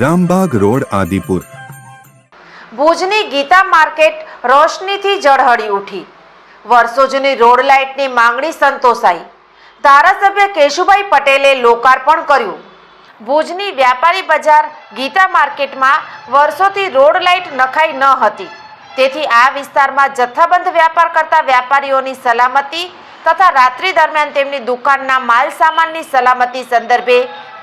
Rambagh road, Adipur. ભુજની Gita market રોશનીથી ઝળહળી ઉઠી. વર્ષો જૂની રોડ લાઇટની માંગણી સંતોષાઈ. ધારાસભ્ય કેશુભાઈ પટેલે લોકાર્પણ કર્યું. ભુજની વ્યાપારી બજાર ગીતા માર્કેટમાં વર્ષોથી રોડ લાઇટ નખાઈ ન હતી. તેથી આ વિસ્તારમાં જથ્થાબંધ વ્યાપાર કરતા વ્યાપારીઓની સલામતી તથા રાત્રિ દરમિયાન તેમની દુકાનના માલ સામાનની સલામતી સંદર્ભે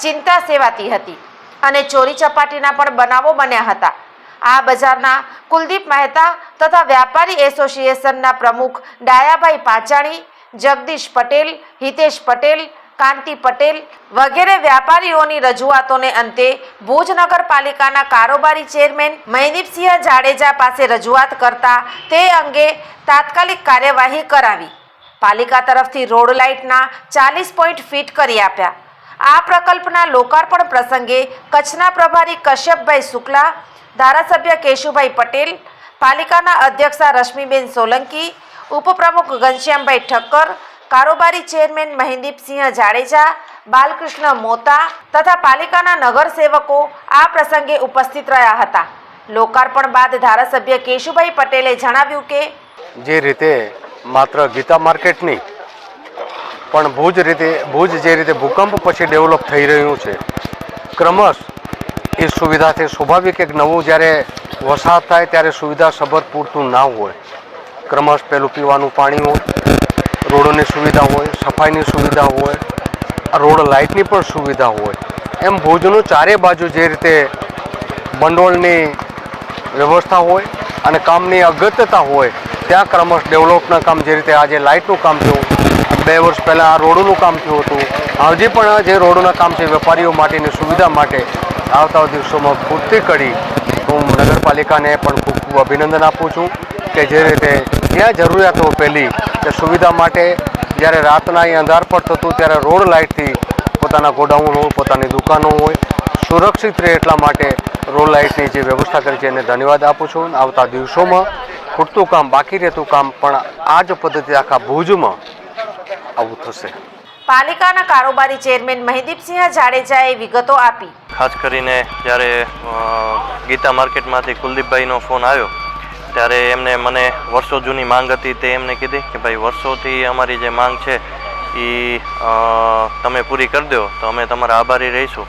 ચિંતા સેવાતી હતી. અને ચોરી ચપાટીના પણ બનાવો બન્યા હતા. આ બજારના કુલદીપ મહેતા તથા વ્યાપારી એસોસિએશનના પ્રમુખ ડાયાભાઈ પાચાણી, જગદીશ પટેલ, હિતેશ પટેલ, કાંતિ પટેલ વગેરે વ્યાપારીઓની રજૂઆતોને અંતે ભુજ નગરપાલિકાના કારોબારી ચેરમેન મહેદીપસિંહ જાડેજા પાસે રજૂઆત કરતા તે અંગે તાત્કાલિક કાર્યવાહી કરાવી. પાલિકા તરફથી રોડ લાઇટના ચાલીસ પોઈન્ટ ફિટ કરી આપ્યા. આ પ્રકલ્પના લોકાર્પણ પ્રસંગે કચ્છના પ્રભારી કશ્યપભાઈ શુક્લા, ધારાસભ્ય કેશુભાઈ પટેલ, પાલિકાના અધ્યક્ષા રશ્મિબેન સોલંકી, ઉપપ્રમુખ ઘનશ્યામભાઈ ઠક્કર, કારોબારી ચેરમેન મહેન્દીપસિંહ જાડેજા, બાલકૃષ્ણ મોતા તથા પાલિકાના નગરસેવકો આ પ્રસંગે ઉપસ્થિત રહ્યા હતા. લોકાર્પણ બાદ ધારાસભ્ય કેશુભાઈ પટેલે જણાવ્યું કે જે રીતે માત્ર ગીતા માર્કેટની પણ ભુજ રીતે, ભુજ જે રીતે ભૂકંપ પછી ડેવલપ થઈ રહ્યું છે, ક્રમશ એ સુવિધાથી સ્વાભાવિક એક નવું જ્યારે વસાહત થાય ત્યારે સુવિધા સભર પૂરતું ના હોય. ક્રમશ પેલું પીવાનું પાણી હોય રોડોની સુવિધા હોય, સફાઈની સુવિધા હોય રોડ લાઇટની પણ સુવિધા હોય. એમ ભુજનું ચારે બાજુ જે રીતે ભંડોળની વ્યવસ્થા હોય અને કામની અગત્યતા હોય, ત્યાં ક્રમશ ડેવલપના કામ જે રીતે આજે લાઇટનું કામ થયું બે વર્ષ પહેલાં આ રોડનું કામ થયું હતું. હજી પણ જે રોડના કામ છે, વેપારીઓ માટેની સુવિધા માટે આવતા દિવસોમાં પૂર્તિ કરી, હું નગરપાલિકાને પણ ખૂબ ખૂબ અભિનંદન આપું છું કે જે રીતે જ્યાં જરૂરિયાતો પહેલી તે સુવિધા માટે જ્યારે રાતના અહીં અંધાર પર થતું, ત્યારે રોડ લાઇટથી પોતાના ગોડાઉન હોય, પોતાની દુકાનો હોય, સુરક્ષિત રહે એટલા માટે રોડ લાઇટની જે વ્યવસ્થા કરી છે એને ધન્યવાદ આપું છું. આવતા દિવસોમાં ખૂટતું કામ, બાકી રહેતું કામ પણ આ જ પદ્ધતિ આખા ભુજમાં આવું થશે. પાલિકાના કારોબારી ચેરમેન મહેદીપસિંહ જાડેજાએ વિગતો આપી. ખાસ કરીને જ્યારે ગીતા માર્કેટમાંથી કુલદીપભાઈનો ફોન આવ્યો ત્યારે એમને મને વર્ષો જૂની માંગ હતી તે એમને કીધી કે ભાઈ વર્ષોથી અમારી જે માંગ છે એ તમે પૂરી કરી દો તો અમે તમારા આભારી રહીશું.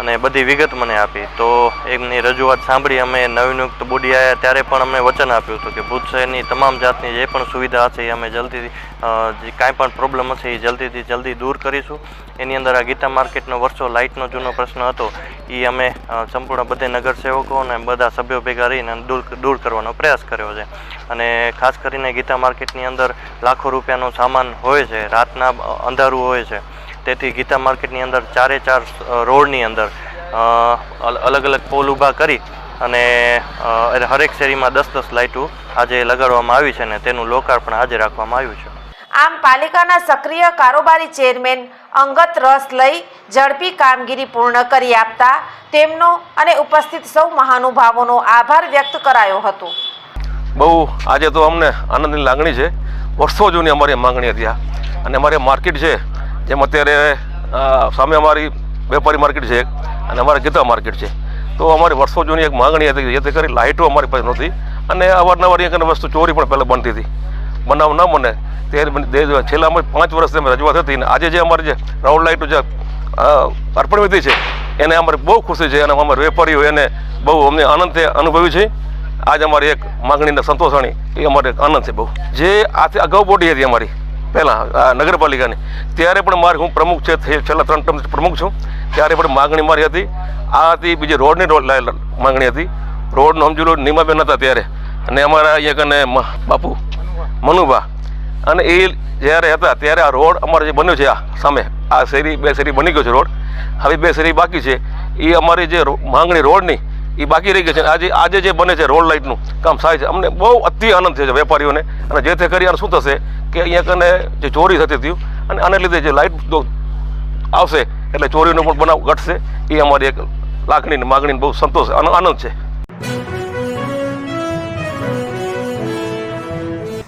અને બધી વિગત મને આપી. તો એમની રજૂઆત સાંભળી અમે નવનિયુક્ત બોડી આવ્યા ત્યારે પણ અમને વચન આપ્યું હતું કે ભૂત શહેરની તમામ જાતની જે પણ સુવિધા હશે એ અમે જલ્દીથી જે કાંઈ પણ પ્રોબ્લેમ હશે એ જલ્દીથી જલ્દી દૂર કરીશું. એની અંદર આ ગીતા માર્કેટનો વર્ષો લાઇટનો જૂનો પ્રશ્ન હતો. એ અમે સંપૂર્ણ બધે નગરસેવકો અને બધા સભ્યો ભેગા રહીને દૂર દૂર કરવાનો પ્રયાસ કર્યો છે. અને ખાસ કરીને ગીતા માર્કેટની અંદર લાખો રૂપિયાનો સામાન હોય છે, રાતના અંધારું હોય છે. તેથી ગીતા માર્કેટની અંદર ચારે ચાર રોડની અંદર અલગ અલગ પોલ ઊભા કરી અને હરેક શેરીમાં દસ દસ લાઇટો આજે લગાડવામાં આવી છે અને તેનું લોકાર્પણ આજે રાખવામાં આવ્યું છે. આમ પાલિકાના સક્રિય કારોબારી ચેરમેન અંગત રસ લઈ ઝડપી કામગીરી પૂર્ણ કરી આપતા તેમનો અને ઉપસ્થિત સૌ મહાનુભાવોનો આભાર વ્યક્ત કરાયો હતો. બહુ આજે તો અમને આનંદની લાગણી છે. વર્ષો જૂની અમારી માંગણી હતી અને અમારે માર્કેટ છે, જેમ અત્યારે સામે અમારી વેપારી માર્કેટ છે અને અમારે ગીતા માર્કેટ છે. તો અમારી વર્ષો જૂની એક માંગણી હતી, જેથી કરી લાઇટો અમારી પાસે નહોતી. અને અવારનવાર એક વસ્તુ ચોરી પણ પહેલાં બનતી હતી. બનાવ ન બને. તે છેલ્લા અમારી પાંચ વર્ષથી અમે રજૂઆત હતી અને આજે જે અમારી જે રાઉન્ડ લાઇટનું જે અર્પણ વિધિ છે, એને અમારે બહુ ખુશી છે અને અમારા વેપારીઓ એને બહુ અમને આનંદ અનુભવ્યું છે. આજ અમારી એક માગણીને સંતોષાણી, એ અમારે આનંદ છે બહુ. જે આથી અગાઉ બોડી હતી અમારી, પહેલાં નગરપાલિકાની, ત્યારે પણ મારે હું પ્રમુખ છે છેલ્લા ત્રણ ટર્મ પ્રમુખ છું. ત્યારે પણ માગણી મારી હતી. આ હતી બીજી રોડની માગણી હતી. રોડનું સમજી લો, નીમાબેન હતા ત્યારે. અને અમારા અહીંયા કને બાપુ, મનુભા અને એ જ્યારે હતા ત્યારે આ રોડ અમારે જે બન્યો છે આ સામે, આ શેરી, બે શેરી બની ગયો છે રોડ. હવે બે શેરી બાકી છે. એ અમારી જે માંગણી રોડની એ બાકી રહી ગઈ છે. આજે આજે જે બને છે રોડ લાઇટનું, કામ થાય છે. અમને બહુ અતિ આનંદ છે વેપારીઓને. અને જેથી કરી આને શું થશે કે અહીંયા કને જે ચોરી થતી હતી, અને આને લીધે જે લાઇટ જો આવશે, એટલે ચોરીનો પણ બનાવ ઘટશે. એ અમારી એક લાગણી ને માગણી બહુ સંતોષ અને આનંદ છે.